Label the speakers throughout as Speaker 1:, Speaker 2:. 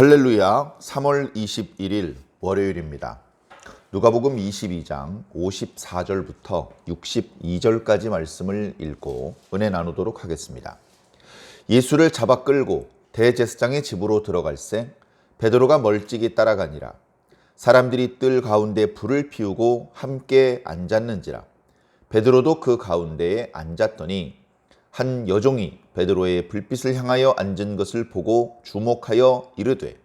Speaker 1: 할렐루야 3월 21일 월요일입니다. 누가복음 22장 54절부터 62절까지 말씀을 읽고 은혜 나누도록 하겠습니다. 예수를 잡아 끌고 대제사장의 집으로 들어갈새 베드로가 멀찍이 따라가니라 사람들이 뜰 가운데 불을 피우고 함께 앉았는지라 베드로도 그 가운데에 앉았더니 한 여종이 베드로의 불빛을 향하여 앉은 것을 보고 주목하여 이르되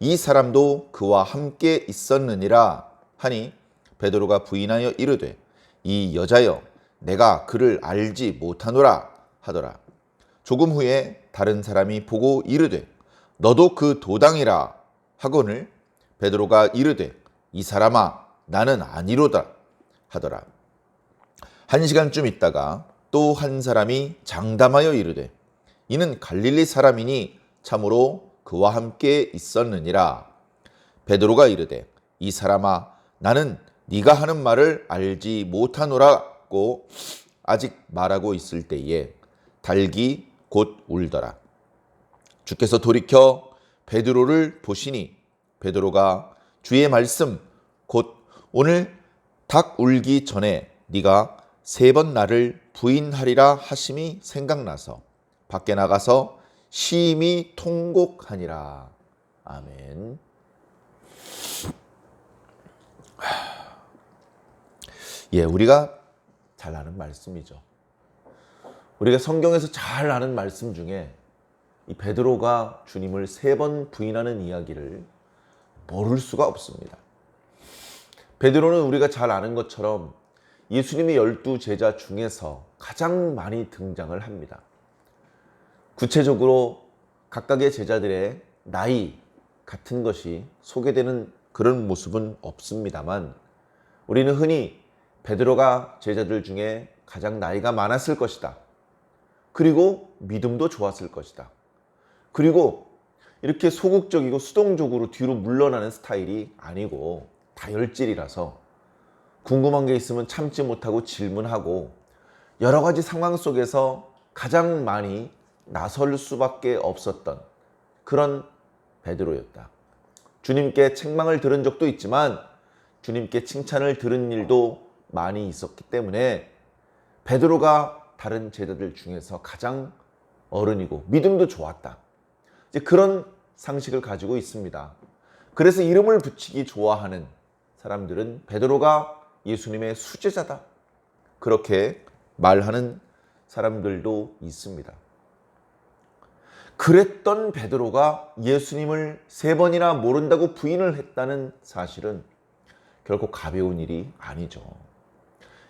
Speaker 1: 이 사람도 그와 함께 있었느니라. 하니 베드로가 부인하여 이르되 이 여자여 내가 그를 알지 못하노라. 하더라. 조금 후에 다른 사람이 보고 이르되 너도 그 도당이라. 하거늘 베드로가 이르되 이 사람아 나는 아니로다. 하더라. 한 시간쯤 있다가 또 한 사람이 장담하여 이르되 이는 갈릴리 사람이니 참으로 그와 함께 있었느니라. 베드로가 이르되 이 사람아 나는 네가 하는 말을 알지 못하노라고 아직 말하고 있을 때에 달기 곧 울더라. 주께서 돌이켜 베드로를 보시니 베드로가 주의 말씀 곧 오늘 닭 울기 전에 네가 세 번 나를 부인하리라 하심이 생각나서 밖에 나가서 심히 통곡하니라. 아멘. 예, 우리가 잘 아는 말씀이죠. 우리가 성경에서 잘 아는 말씀 중에 이 베드로가 주님을 세 번 부인하는 이야기를 모를 수가 없습니다. 베드로는 우리가 잘 아는 것처럼 예수님의 열두 제자 중에서 가장 많이 등장을 합니다. 구체적으로 각각의 제자들의 나이 같은 것이 소개되는 그런 모습은 없습니다만 우리는 흔히 베드로가 제자들 중에 가장 나이가 많았을 것이다. 그리고 믿음도 좋았을 것이다. 그리고 이렇게 소극적이고 수동적으로 뒤로 물러나는 스타일이 아니고 다혈질이라서 궁금한 게 있으면 참지 못하고 질문하고 여러 가지 상황 속에서 가장 많이 나설 수밖에 없었던 그런 베드로였다. 주님께 책망을 들은 적도 있지만 주님께 칭찬을 들은 일도 많이 있었기 때문에 베드로가 다른 제자들 중에서 가장 어른이고 믿음도 좋았다. 이제 그런 상식을 가지고 있습니다. 그래서 이름을 붙이기 좋아하는 사람들은 베드로가 예수님의 수제자다. 그렇게 말하는 사람들도 있습니다. 그랬던 베드로가 예수님을 세 번이나 모른다고 부인을 했다는 사실은 결코 가벼운 일이 아니죠.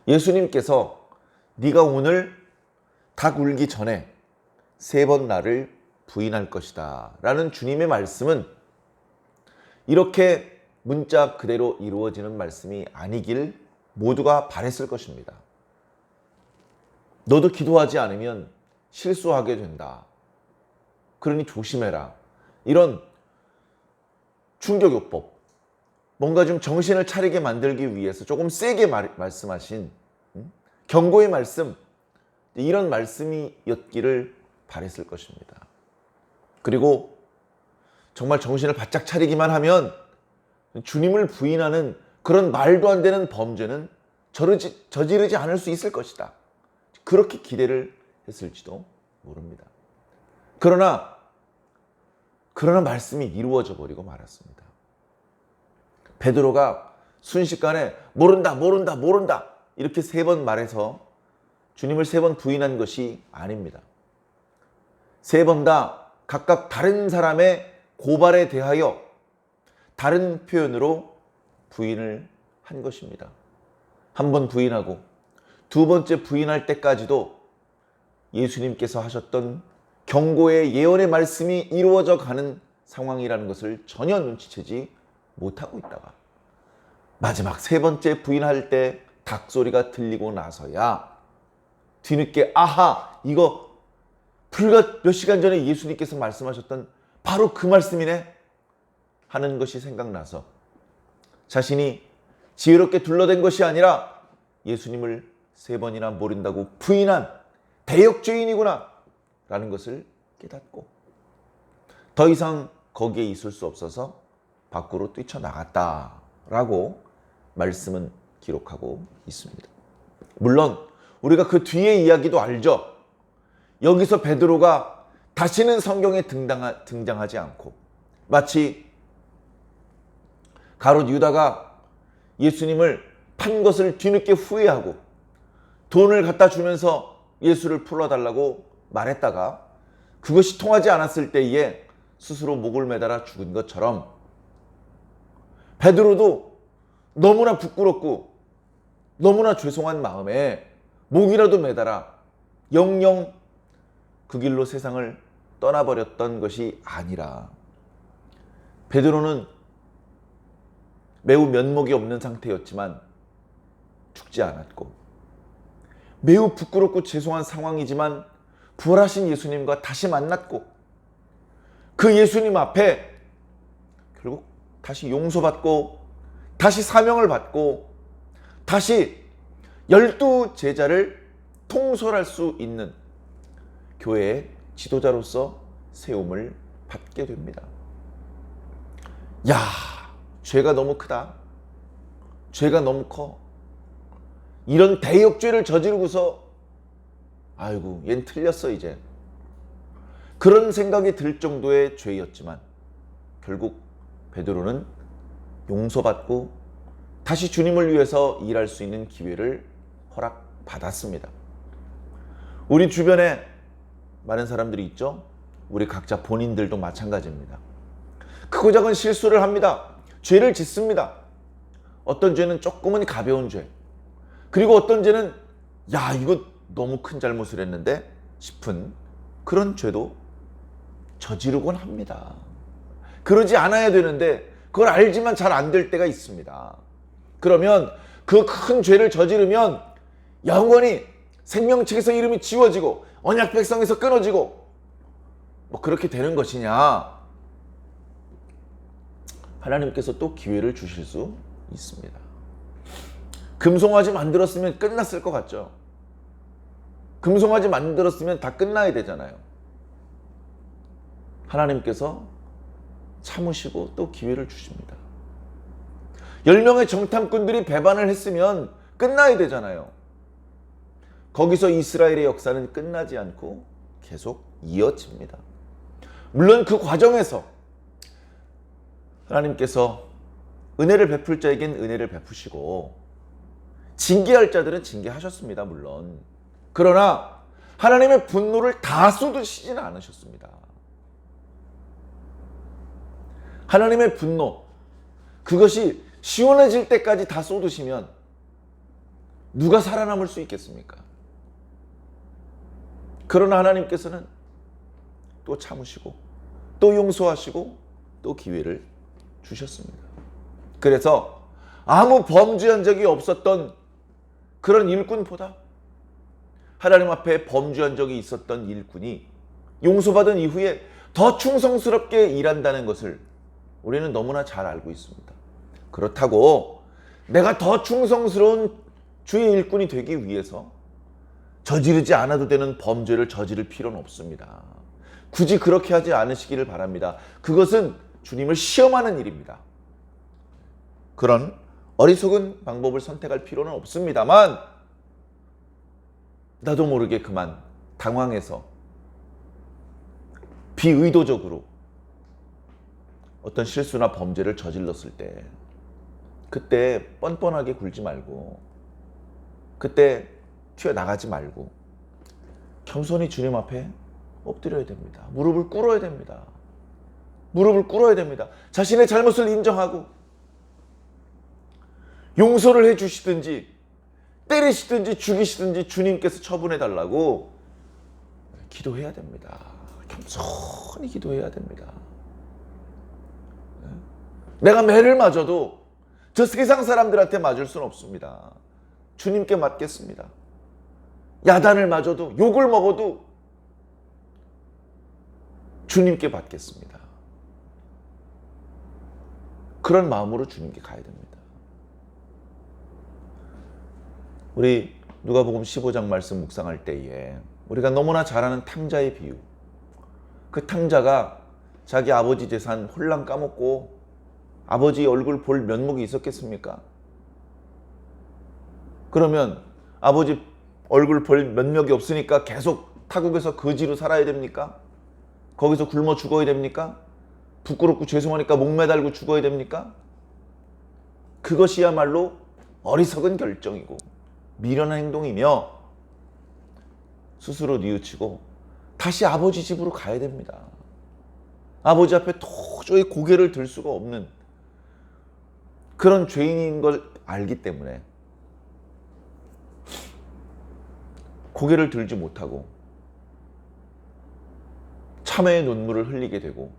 Speaker 1: 예수님께서 네가 오늘 닭 울기 전에 세 번 나를 부인할 것이다. 라는 주님의 말씀은 이렇게 문자 그대로 이루어지는 말씀이 아니길 모두가 바랬을 것입니다. 너도 기도하지 않으면 실수하게 된다. 그러니 조심해라. 이런 충격요법. 뭔가 좀 정신을 차리게 만들기 위해서 조금 세게 말, 말씀하신 음? 경고의 말씀. 이런 말씀이었기를 바랬을 것입니다. 그리고 정말 정신을 바짝 차리기만 하면 주님을 부인하는 그런 말도 안 되는 범죄는 저르지, 저지르지 않을 수 있을 것이다. 그렇게 기대를 했을지도 모릅니다. 그러나, 그러나 말씀이 이루어져 버리고 말았습니다. 베드로가 순식간에 모른다, 모른다, 모른다. 이렇게 세 번 말해서 주님을 세 번 부인한 것이 아닙니다. 세 번 다 각각 다른 사람의 고발에 대하여 다른 표현으로 부인을 한 것입니다. 한 번 부인하고 두 번째 부인할 때까지도 예수님께서 하셨던 경고의 예언의 말씀이 이루어져 가는 상황이라는 것을 전혀 눈치채지 못하고 있다가 마지막 세 번째 부인할 때 닭소리가 들리고 나서야 뒤늦게 아하 이거 불과 몇 시간 전에 예수님께서 말씀하셨던 바로 그 말씀이네 하는 것이 생각나서 자신이 지혜롭게 둘러댄 것이 아니라 예수님을 세 번이나 모른다고 부인한 대역죄인이구나 라는 것을 깨닫고 더 이상 거기에 있을 수 없어서 밖으로 뛰쳐나갔다 라고 말씀은 기록하고 있습니다. 물론 우리가 그 뒤의 이야기도 알죠. 여기서 베드로가 다시는 성경에 등장하, 등장하지 않고 마치 가롯 유다가 예수님을 판 것을 뒤늦게 후회하고 돈을 갖다 주면서 예수를 풀어달라고 말했다가 그것이 통하지 않았을 때에 스스로 목을 매달아 죽은 것처럼 베드로도 너무나 부끄럽고 너무나 죄송한 마음에 목이라도 매달아 영영 그 길로 세상을 떠나버렸던 것이 아니라 베드로는 매우 면목이 없는 상태였지만 죽지 않았고 매우 부끄럽고 죄송한 상황이지만 부활하신 예수님과 다시 만났고 그 예수님 앞에 결국 다시 용서받고 다시 사명을 받고 다시 열두 제자를 통솔할 수 있는 교회의 지도자로서 세움을 받게 됩니다. 야, 죄가 너무 크다. 죄가 너무 커. 이런 대역죄를 저지르고서 아이고, 얜 틀렸어 이제. 그런 생각이 들 정도의 죄였지만 결국 베드로는 용서받고 다시 주님을 위해서 일할 수 있는 기회를 허락받았습니다. 우리 주변에 많은 사람들이 있죠. 우리 각자 본인들도 마찬가지입니다. 크고 작은 실수를 합니다. 죄를 짓습니다. 어떤 죄는 조금은 가벼운 죄. 그리고 어떤 죄는 야, 이거 너무 큰 잘못을 했는데 싶은 그런 죄도 저지르곤 합니다. 그러지 않아야 되는데 그걸 알지만 잘 안 될 때가 있습니다. 그러면 그 큰 죄를 저지르면 영원히 생명책에서 이름이 지워지고 언약 백성에서 끊어지고 뭐 그렇게 되는 것이냐? 하나님께서 또 기회를 주실 수 있습니다. 금송아지 만들었으면 끝났을 것 같죠? 금송아지 만들었으면 다 끝나야 되잖아요. 하나님께서 참으시고 또 기회를 주십니다. 10명의 정탐꾼들이 배반을 했으면 끝나야 되잖아요. 거기서 이스라엘의 역사는 끝나지 않고 계속 이어집니다. 물론 그 과정에서 하나님께서 은혜를 베풀 자에겐 은혜를 베푸시고 징계할 자들은 징계하셨습니다. 물론. 그러나 하나님의 분노를 다 쏟으시지는 않으셨습니다. 하나님의 분노 그것이 시원해질 때까지 다 쏟으시면 누가 살아남을 수 있겠습니까? 그러나 하나님께서는 또 참으시고 또 용서하시고 또 기회를 주셨습니다. 그래서 아무 범죄한 적이 없었던 그런 일꾼보다 하나님 앞에 범죄한 적이 있었던 일꾼이 용서받은 이후에 더 충성스럽게 일한다는 것을 우리는 너무나 잘 알고 있습니다. 그렇다고 내가 더 충성스러운 주의 일꾼이 되기 위해서 저지르지 않아도 되는 범죄를 저지를 필요는 없습니다. 굳이 그렇게 하지 않으시기를 바랍니다. 그것은 주님을 시험하는 일입니다. 그런 어리석은 방법을 선택할 필요는 없습니다만 나도 모르게 그만 당황해서 비의도적으로 어떤 실수나 범죄를 저질렀을 때 그때 뻔뻔하게 굴지 말고 그때 튀어나가지 말고 겸손히 주님 앞에 엎드려야 됩니다. 무릎을 꿇어야 됩니다. 무릎을 꿇어야 됩니다. 자신의 잘못을 인정하고 용서를 해 주시든지 때리시든지 죽이시든지 주님께서 처분해 달라고 기도해야 됩니다. 겸손히 기도해야 됩니다. 내가 매를 맞아도 저 세상 사람들한테 맞을 수는 없습니다. 주님께 맞겠습니다. 야단을 맞아도 욕을 먹어도 주님께 받겠습니다. 그런 마음으로 주님께 가야 됩니다. 우리 누가복음 15장 말씀 묵상할 때에 우리가 너무나 잘 아는 탕자의 비유. 그 탕자가 자기 아버지 재산 홀랑 까먹고 아버지 얼굴 볼 면목이 있었겠습니까? 그러면 아버지 얼굴 볼 면목이 없으니까 계속 타국에서 거지로 살아야 됩니까? 거기서 굶어 죽어야 됩니까? 부끄럽고 죄송하니까 목 매달고 죽어야 됩니까? 그것이야말로 어리석은 결정이고 미련한 행동이며 스스로 뉘우치고 다시 아버지 집으로 가야 됩니다. 아버지 앞에 도저히 고개를 들 수가 없는 그런 죄인인 걸 알기 때문에 고개를 들지 못하고 참회의 눈물을 흘리게 되고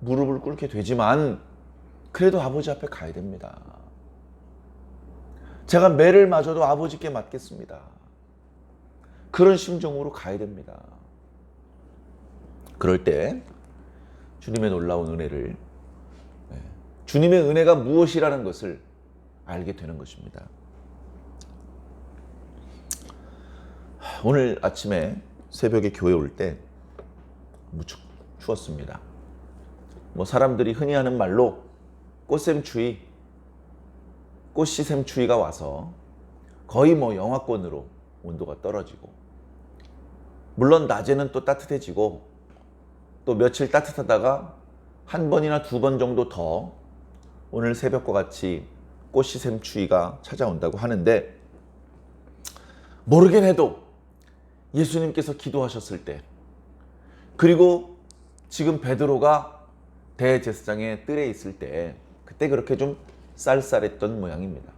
Speaker 1: 무릎을 꿇게 되지만 그래도 아버지 앞에 가야 됩니다. 제가 매를 맞아도 아버지께 맞겠습니다. 그런 심정으로 가야 됩니다. 그럴 때 주님의 놀라운 은혜를 네, 주님의 은혜가 무엇이라는 것을 알게 되는 것입니다. 오늘 아침에 새벽에 교회 올 때 무척 추웠습니다. 뭐 사람들이 흔히 하는 말로 꽃샘추위, 꽃시샘추위가 와서 거의 뭐 영하권으로 온도가 떨어지고 물론 낮에는 또 따뜻해지고 또 며칠 따뜻하다가 한 번이나 두 번 정도 더 오늘 새벽과 같이 꽃시샘 추위가 찾아온다고 하는데 모르긴 해도 예수님께서 기도하셨을 때 그리고 지금 베드로가 대제사장의 뜰에 있을 때 그때 그렇게 좀 쌀쌀했던 모양입니다.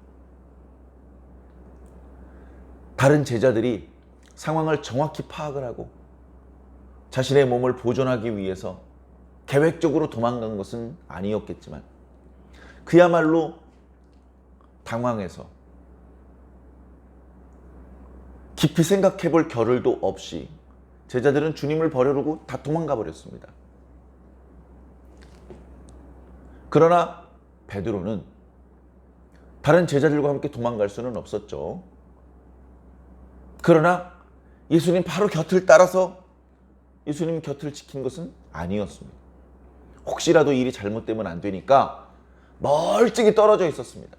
Speaker 1: 다른 제자들이 상황을 정확히 파악을 하고 자신의 몸을 보존하기 위해서 계획적으로 도망간 것은 아니었겠지만 그야말로 당황해서 깊이 생각해 볼 겨를도 없이 제자들은 주님을 버려두고 다 도망가 버렸습니다. 그러나 베드로는 다른 제자들과 함께 도망갈 수는 없었죠. 그러나 예수님 바로 곁을 따라서 예수님 곁을 지킨 것은 아니었습니다. 혹시라도 일이 잘못되면 안 되니까 멀찍이 떨어져 있었습니다.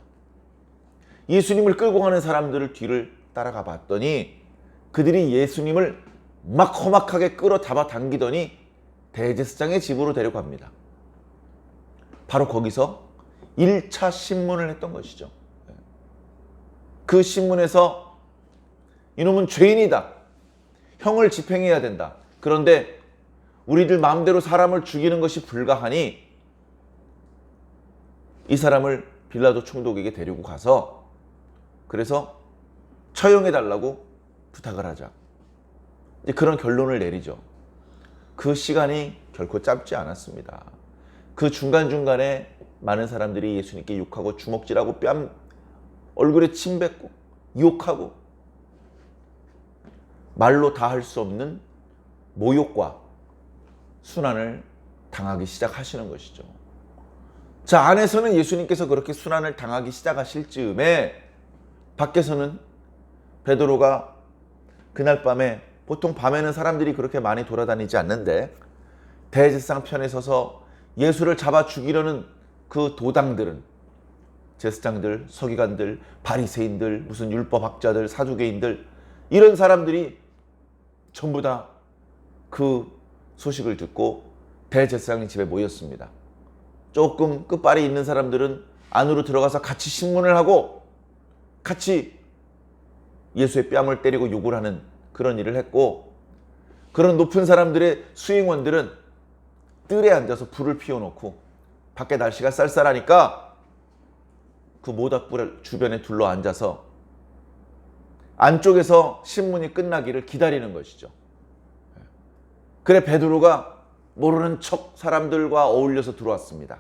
Speaker 1: 예수님을 끌고 가는 사람들을 뒤를 따라가 봤더니 그들이 예수님을 막 험악하게 끌어 잡아 당기더니 대제사장의 집으로 데려갑니다. 바로 거기서 1차 신문을 했던 것이죠. 그 신문에서 이놈은 죄인이다. 형을 집행해야 된다. 그런데 우리들 마음대로 사람을 죽이는 것이 불가하니 이 사람을 빌라도 총독에게 데리고 가서 그래서 처형해 달라고 부탁을 하자. 그런 결론을 내리죠. 그 시간이 결코 짧지 않았습니다. 그 중간중간에 많은 사람들이 예수님께 욕하고 주먹질하고 뺨 얼굴에 침 뱉고 욕하고 말로 다 할 수 없는 모욕과 순환을 당하기 시작하시는 것이죠. 자, 안에서는 예수님께서 그렇게 순환을 당하기 시작하실 즈음에 밖에서는 베드로가 그날 밤에 보통 밤에는 사람들이 그렇게 많이 돌아다니지 않는데 대제상 편에 서서 예수를 잡아 죽이려는 그 도당들은 제사장들, 서기관들, 바리새인들, 무슨 율법학자들, 사두개인들 이런 사람들이 전부 다 그 소식을 듣고 대제사장의 집에 모였습니다. 조금 끝발이 있는 사람들은 안으로 들어가서 같이 신문을 하고 같이 예수의 뺨을 때리고 욕을 하는 그런 일을 했고 그런 높은 사람들의 수행원들은 뜰에 앉아서 불을 피워놓고 밖에 날씨가 쌀쌀하니까 그 모닥불 주변에 둘러 앉아서 안쪽에서 신문이 끝나기를 기다리는 것이죠. 그래 베드로가 모르는 척 사람들과 어울려서 들어왔습니다.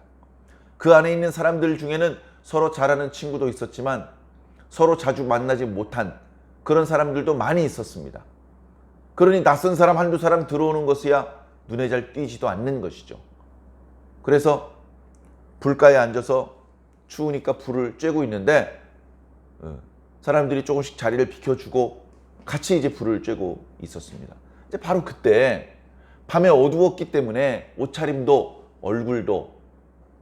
Speaker 1: 그 안에 있는 사람들 중에는 서로 잘 아는 친구도 있었지만 서로 자주 만나지 못한 그런 사람들도 많이 있었습니다. 그러니 낯선 사람 한두 사람 들어오는 것이야 눈에 잘 띄지도 않는 것이죠. 그래서 불가에 앉아서 추우니까 불을 쬐고 있는데 어, 사람들이 조금씩 자리를 비켜주고 같이 이제 불을 쬐고 있었습니다. 이제 바로 그때 밤에 어두웠기 때문에 옷차림도 얼굴도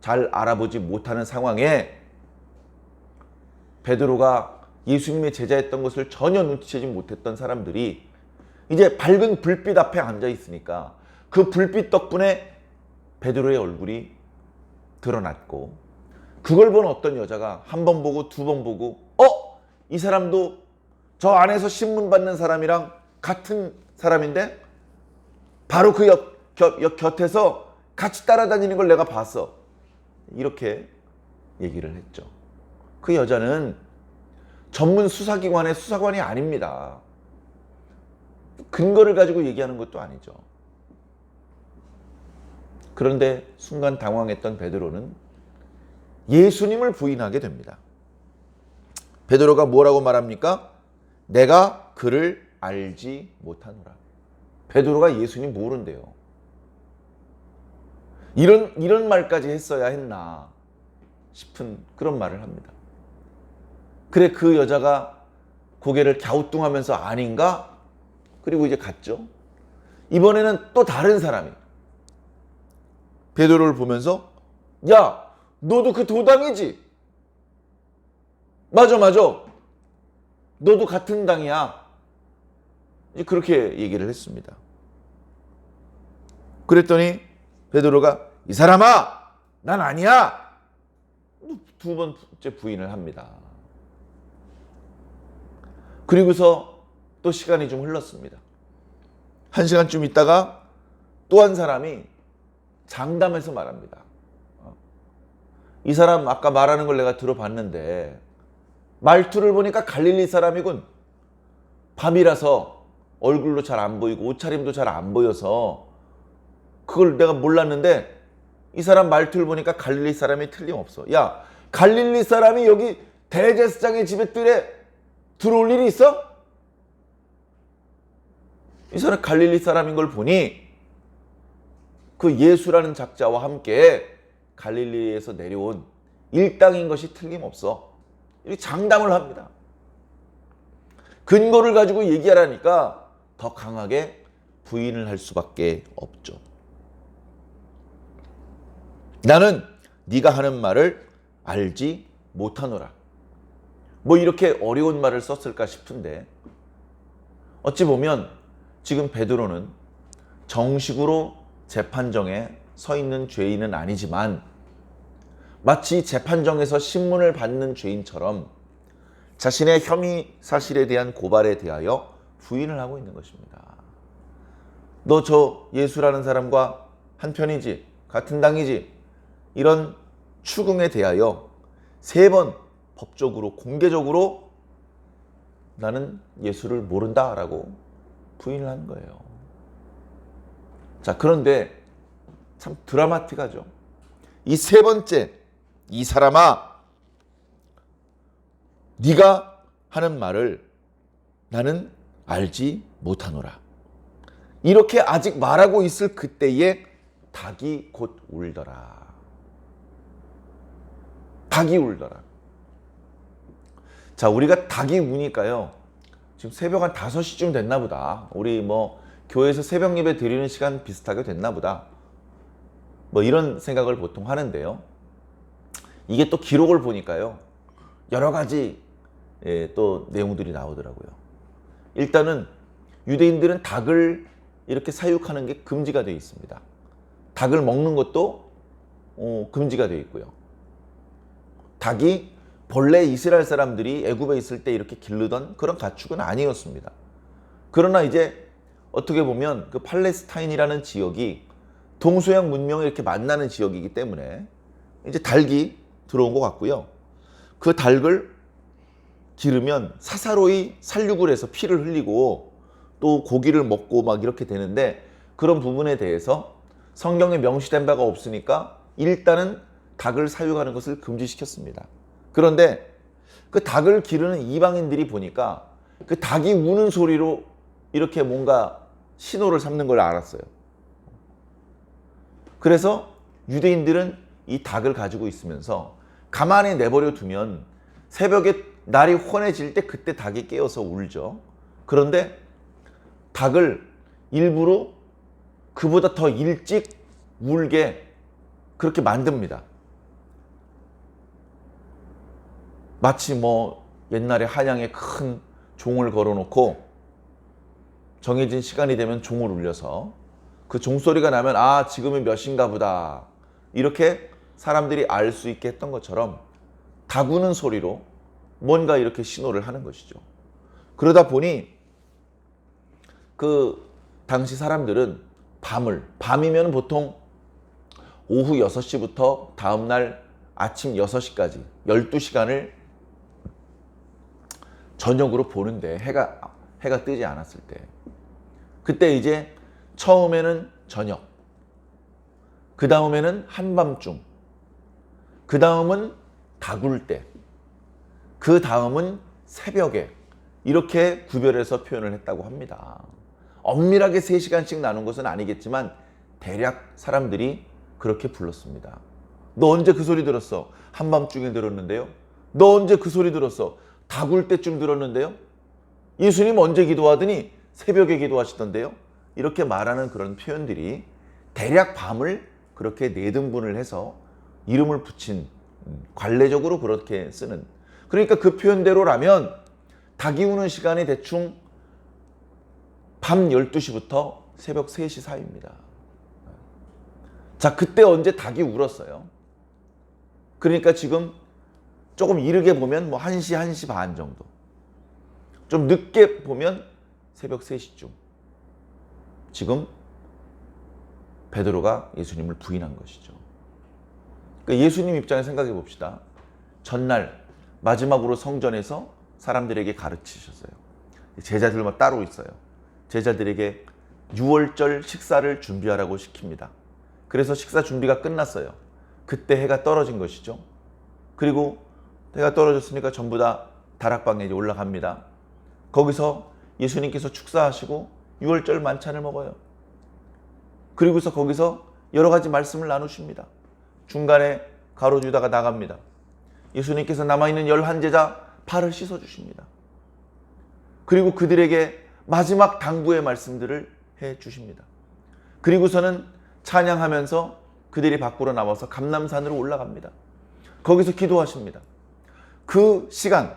Speaker 1: 잘 알아보지 못하는 상황에 베드로가 예수님의 제자였던 것을 전혀 눈치채지 못했던 사람들이 이제 밝은 불빛 앞에 앉아 있으니까 그 불빛 덕분에 베드로의 얼굴이 드러났고 그걸 본 어떤 여자가 한 번 보고 두 번 보고 어? 이 사람도 저 안에서 신문 받는 사람이랑 같은 사람인데 바로 그 옆, 곁, 옆 곁에서 같이 따라다니는 걸 내가 봤어. 이렇게 얘기를 했죠. 그 여자는 전문 수사기관의 수사관이 아닙니다. 근거를 가지고 얘기하는 것도 아니죠. 그런데 순간 당황했던 베드로는 예수님을 부인하게 됩니다. 베드로가 뭐라고 말합니까? 내가 그를 알지 못하노라. 베드로가 예수님 모른대요. 이런 이런 말까지 했어야 했나 싶은 그런 말을 합니다. 그래 그 여자가 고개를 갸우뚱하면서 아닌가? 그리고 이제 갔죠. 이번에는 또 다른 사람이 베드로를 보면서 야 너도 그 도당이지? 맞아 맞아. 너도 같은 당이야. 그렇게 얘기를 했습니다. 그랬더니 베드로가 이 사람아 난 아니야. 두 번째 부인을 합니다. 그리고서 또 시간이 좀 흘렀습니다. 한 시간쯤 있다가 또 한 사람이 장담해서 말합니다. 어. 이 사람 아까 말하는 걸 내가 들어봤는데 말투를 보니까 갈릴리 사람이군. 밤이라서 얼굴도 잘 안 보이고 옷차림도 잘 안 보여서 그걸 내가 몰랐는데 이 사람 말투를 보니까 갈릴리 사람이 틀림없어. 야, 갈릴리 사람이 여기 대제사장의 집에 뜰에 들어올 일이 있어? 이 사람 갈릴리 사람인 걸 보니 그 예수라는 작자와 함께 갈릴리에서 내려온 일당인 것이 틀림없어. 이렇게 장담을 합니다. 근거를 가지고 얘기하라니까 더 강하게 부인을 할 수밖에 없죠. 나는 네가 하는 말을 알지 못하노라. 뭐 이렇게 어려운 말을 썼을까 싶은데 어찌 보면 지금 베드로는 정식으로 재판정에 서 있는 죄인은 아니지만 마치 재판정에서 신문을 받는 죄인처럼 자신의 혐의 사실에 대한 고발에 대하여 부인을 하고 있는 것입니다. 너 저 예수라는 사람과 한 편이지, 같은 당이지, 이런 추궁에 대하여 세 번 법적으로 공개적으로 나는 예수를 모른다라고 부인을 하는 거예요. 자, 그런데 참 드라마틱하죠. 이 세 번째 이 사람아 네가 하는 말을 나는 알지 못하노라. 이렇게 아직 말하고 있을 그때에 닭이 곧 울더라. 닭이 울더라. 자, 우리가 닭이 우니까요. 지금 새벽 한 5시쯤 됐나 보다. 우리 뭐 교회에서 새벽 예배 드리는 시간 비슷하게 됐나 보다. 뭐 이런 생각을 보통 하는데요. 이게 또 기록을 보니까요. 여러 가지 예, 또 내용들이 나오더라고요. 일단은 유대인들은 닭을 이렇게 사육하는 게 금지가 되어 있습니다. 닭을 먹는 것도 어, 금지가 되어 있고요. 닭이 본래 이스라엘 사람들이 애굽에 있을 때 이렇게 기르던 그런 가축은 아니었습니다. 그러나 이제 어떻게 보면 그 팔레스타인이라는 지역이 동서양 문명이 이렇게 만나는 지역이기 때문에 이제 닭이 들어온 것 같고요. 그 닭을 기르면 사사로이 살육을 해서 피를 흘리고 또 고기를 먹고 막 이렇게 되는데 그런 부분에 대해서 성경에 명시된 바가 없으니까 일단은 닭을 사육하는 것을 금지시켰습니다. 그런데 그 닭을 기르는 이방인들이 보니까 그 닭이 우는 소리로 이렇게 뭔가 신호를 삼는 걸 알았어요. 그래서 유대인들은 이 닭을 가지고 있으면서 가만히 내버려 두면 새벽에 날이 환해질 때 그때 닭이 깨어서 울죠. 그런데 닭을 일부러 그보다 더 일찍 울게 그렇게 만듭니다. 마치 뭐 옛날에 한양에 큰 종을 걸어놓고 정해진 시간이 되면 종을 울려서 그 종소리가 나면 아 지금이 몇 시인가 보다 이렇게 사람들이 알 수 있게 했던 것처럼 다구는 소리로 뭔가 이렇게 신호를 하는 것이죠. 그러다 보니 그 당시 사람들은 밤을 밤이면 보통 오후 6시부터 다음 날 아침 6시까지 12시간을 저녁으로 보는데 해가 해가 뜨지 않았을 때 그때 이제 처음에는 저녁 그 다음에는 한밤중 그 다음은 다굴 때 그 다음은 새벽에 이렇게 구별해서 표현을 했다고 합니다. 엄밀하게 3시간씩 나눈 것은 아니겠지만 대략 사람들이 그렇게 불렀습니다. 너 언제 그 소리 들었어? 한밤중에 들었는데요. 너 언제 그 소리 들었어? 다굴 때쯤 들었는데요. 예수님 언제 기도하더니 새벽에 기도하시던데요. 이렇게 말하는 그런 표현들이 대략 밤을 그렇게 네 등분을 해서 이름을 붙인 음, 관례적으로 그렇게 쓰는 그러니까 그 표현대로라면 닭이 우는 시간이 대충 밤 12시부터 새벽 3시 사이입니다. 자, 그때 언제 닭이 울었어요? 그러니까 지금 조금 이르게 보면 뭐 1시, 1시 반 정도. 좀 늦게 보면 새벽 3시쯤. 지금 베드로가 예수님을 부인한 것이죠. 그러니까 예수님 입장에 생각해 봅시다. 전날 마지막으로 성전에서 사람들에게 가르치셨어요. 제자들만 따로 있어요. 제자들에게 6월절 식사를 준비하라고 시킵니다. 그래서 식사 준비가 끝났어요. 그때 해가 떨어진 것이죠. 그리고 해가 떨어졌으니까 전부 다 다락방에 올라갑니다. 거기서 예수님께서 축사하시고 6월절 만찬을 먹어요. 그리고서 거기서 여러 가지 말씀을 나누십니다. 중간에 가로주다가 나갑니다. 예수님께서 남아있는 열한 제자 발을 씻어 주십니다. 그리고 그들에게 마지막 당부의 말씀들을 해 주십니다. 그리고서는 찬양하면서 그들이 밖으로 나와서 감남산으로 올라갑니다. 거기서 기도하십니다. 그 시간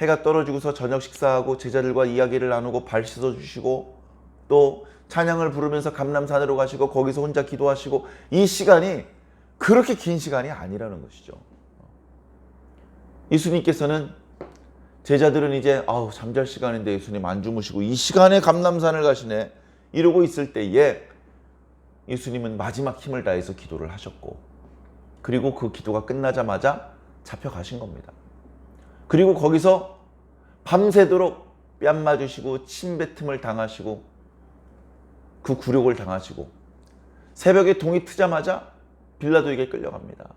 Speaker 1: 해가 떨어지고서 저녁 식사하고 제자들과 이야기를 나누고 발 씻어 주시고 또 찬양을 부르면서 감남산으로 가시고 거기서 혼자 기도하시고 이 시간이 그렇게 긴 시간이 아니라는 것이죠. 예수님께서는 제자들은 이제 아우 잠잘 시간인데 예수님 안 주무시고 이 시간에 감남산을 가시네 이러고 있을 때에 예수님은 마지막 힘을 다해서 기도를 하셨고 그리고 그 기도가 끝나자마자 잡혀가신 겁니다. 그리고 거기서 밤새도록 뺨 맞으시고 침뱉음을 당하시고 그 굴욕을 당하시고 새벽에 동이 트자마자 빌라도에게 끌려갑니다.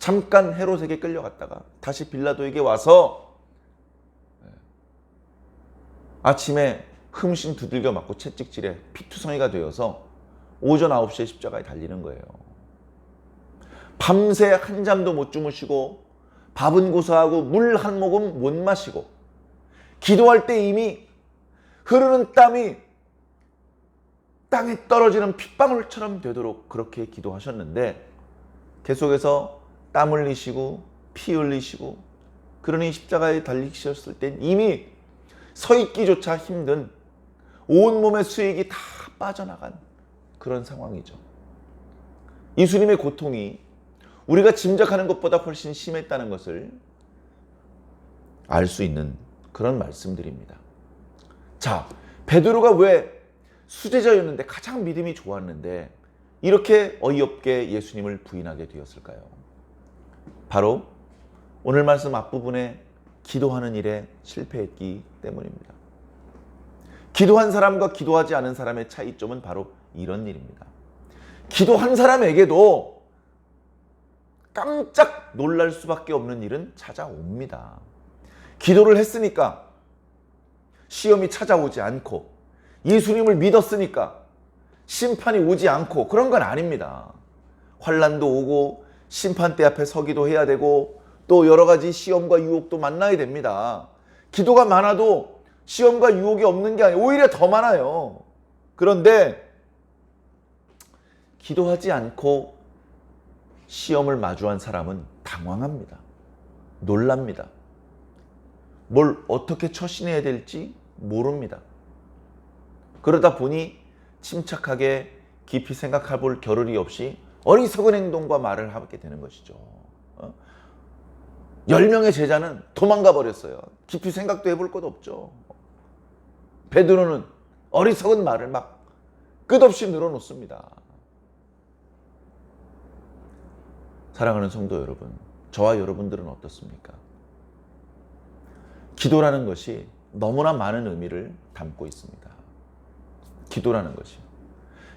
Speaker 1: 잠깐 헤롯에게 끌려갔다가 다시 빌라도에게 와서 아침에 흠신 두들겨 맞고 채찍질에 피투성이가 되어서 오전 9시에 십자가에 달리는 거예요. 밤새 한 잠도 못 주무시고 밥은 고소하고 물 한 모금 못 마시고 기도할 때 이미 흐르는 땀이 땅에 떨어지는 핏방울처럼 되도록 그렇게 기도하셨는데 계속해서 땀 흘리시고 피 흘리시고 그러니 십자가에 달리셨을 땐 이미 서 있기조차 힘든 온몸의 수액이 다 빠져나간 그런 상황이죠. 예수님의 고통이 우리가 짐작하는 것보다 훨씬 심했다는 것을 알 수 있는 그런 말씀들입니다. 자, 베드로가 왜 수제자였는데 가장 믿음이 좋았는데 이렇게 어이없게 예수님을 부인하게 되었을까요? 바로 오늘 말씀 앞부분에 기도하는 일에 실패했기 때문입니다. 기도한 사람과 기도하지 않은 사람의 차이점은 바로 이런 일입니다. 기도한 사람에게도 깜짝 놀랄 수밖에 없는 일은 찾아옵니다. 기도를 했으니까 시험이 찾아오지 않고 예수님을 믿었으니까 심판이 오지 않고 그런 건 아닙니다. 환란도 오고 심판대 앞에 서기도 해야 되고 또 여러 가지 시험과 유혹도 만나야 됩니다. 기도가 많아도 시험과 유혹이 없는 게 아니라 오히려 더 많아요. 그런데 기도하지 않고 시험을 마주한 사람은 당황합니다. 놀랍니다. 뭘 어떻게 처신해야 될지 모릅니다. 그러다 보니 침착하게 깊이 생각해 볼 겨를이 없이 어리석은 행동과 말을 하게 되는 것이죠. 어? 10명의 제자는 도망가 버렸어요. 깊이 생각도 해볼 것 없죠. 베드로는 어리석은 말을 막 끝없이 늘어놓습니다. 사랑하는 성도 여러분, 저와 여러분들은 어떻습니까? 기도라는 것이 너무나 많은 의미를 담고 있습니다. 기도라는 것이.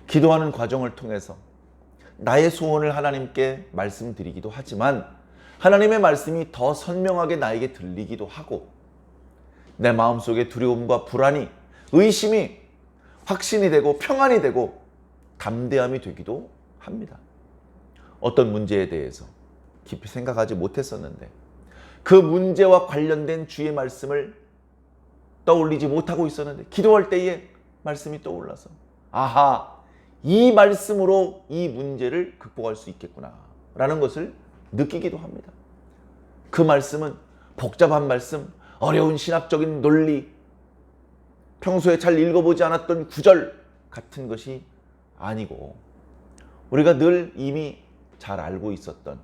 Speaker 1: 기도하는 과정을 통해서 나의 소원을 하나님께 말씀드리기도 하지만 하나님의 말씀이 더 선명하게 나에게 들리기도 하고 내 마음속에 두려움과 불안이 의심이 확신이 되고 평안이 되고 담대함이 되기도 합니다. 어떤 문제에 대해서 깊이 생각하지 못했었는데 그 문제와 관련된 주의 말씀을 떠올리지 못하고 있었는데 기도할 때에 말씀이 떠올라서 아하 이 말씀으로 이 문제를 극복할 수 있겠구나 라는 것을 느끼기도 합니다. 그 말씀은 복잡한 말씀, 어려운 신학적인 논리, 평소에 잘 읽어보지 않았던 구절 같은 것이 아니고 우리가 늘 이미 잘 알고 있었던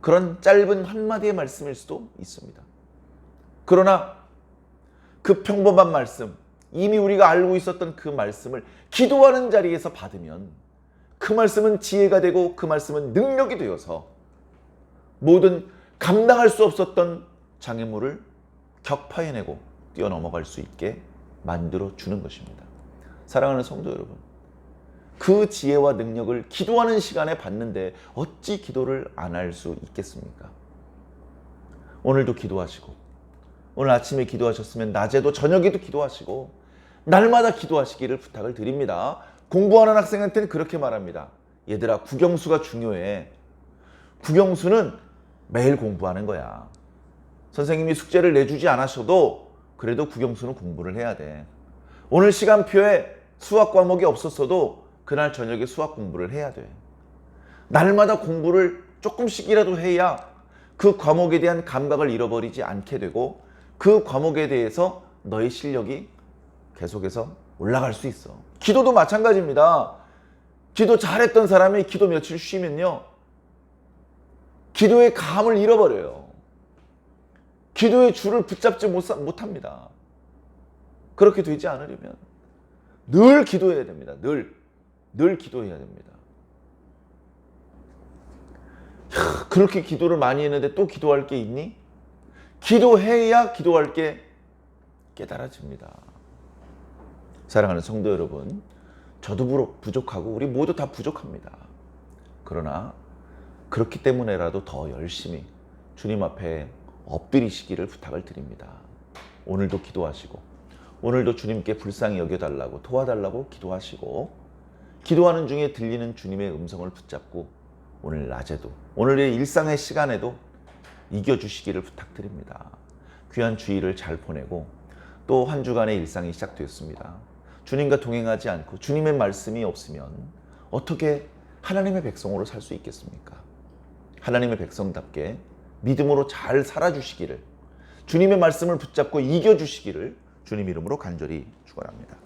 Speaker 1: 그런 짧은 한마디의 말씀일 수도 있습니다. 그러나 그 평범한 말씀, 이미 우리가 알고 있었던 그 말씀을 기도하는 자리에서 받으면 그 말씀은 지혜가 되고 그 말씀은 능력이 되어서 모든 감당할 수 없었던 장애물을 격파해내고 뛰어넘어갈 수 있게 만들어 주는 것입니다. 사랑하는 성도 여러분, 그 지혜와 능력을 기도하는 시간에 받는데 어찌 기도를 안 할 수 있겠습니까? 오늘도 기도하시고, 오늘 아침에 기도하셨으면 낮에도 저녁에도 기도하시고, 날마다 기도하시기를 부탁을 드립니다. 공부하는 학생한테는 그렇게 말합니다. 얘들아, 국영수가 중요해. 국영수는 매일 공부하는 거야. 선생님이 숙제를 내주지 않으셔도 그래도 국영수는 공부를 해야 돼. 오늘 시간표에 수학 과목이 없었어도 그날 저녁에 수학 공부를 해야 돼. 날마다 공부를 조금씩이라도 해야 그 과목에 대한 감각을 잃어버리지 않게 되고 그 과목에 대해서 너의 실력이 계속해서 올라갈 수 있어. 기도도 마찬가지입니다. 기도 잘했던 사람이 기도 며칠 쉬면요. 기도의 감을 잃어버려요. 기도의 줄을 붙잡지 못, 합니다. 그렇게 되지 않으려면 늘 기도해야 됩니다. 늘. 늘 기도해야 됩니다. 야, 그렇게 기도를 많이 했는데 또 기도할 게 있니? 기도해야 기도할 게 깨달아집니다. 사랑하는 성도 여러분, 저도 부족하고 우리 모두 다 부족합니다. 그러나 그렇기 때문에라도 더 열심히 주님 앞에 엎드리시기를 부탁을 드립니다. 오늘도 기도하시고 오늘도 주님께 불쌍히 여겨달라고 도와달라고 기도하시고 기도하는 중에 들리는 주님의 음성을 붙잡고 오늘 낮에도 오늘의 일상의 시간에도 이겨주시기를 부탁드립니다. 귀한 주일을 잘 보내고 또 한 주간의 일상이 시작되었습니다. 주님과 동행하지 않고 주님의 말씀이 없으면 어떻게 하나님의 백성으로 살 수 있겠습니까? 하나님의 백성답게 믿음으로 잘 살아주시기를 주님의 말씀을 붙잡고 이겨주시기를 주님 이름으로 간절히 축원합니다.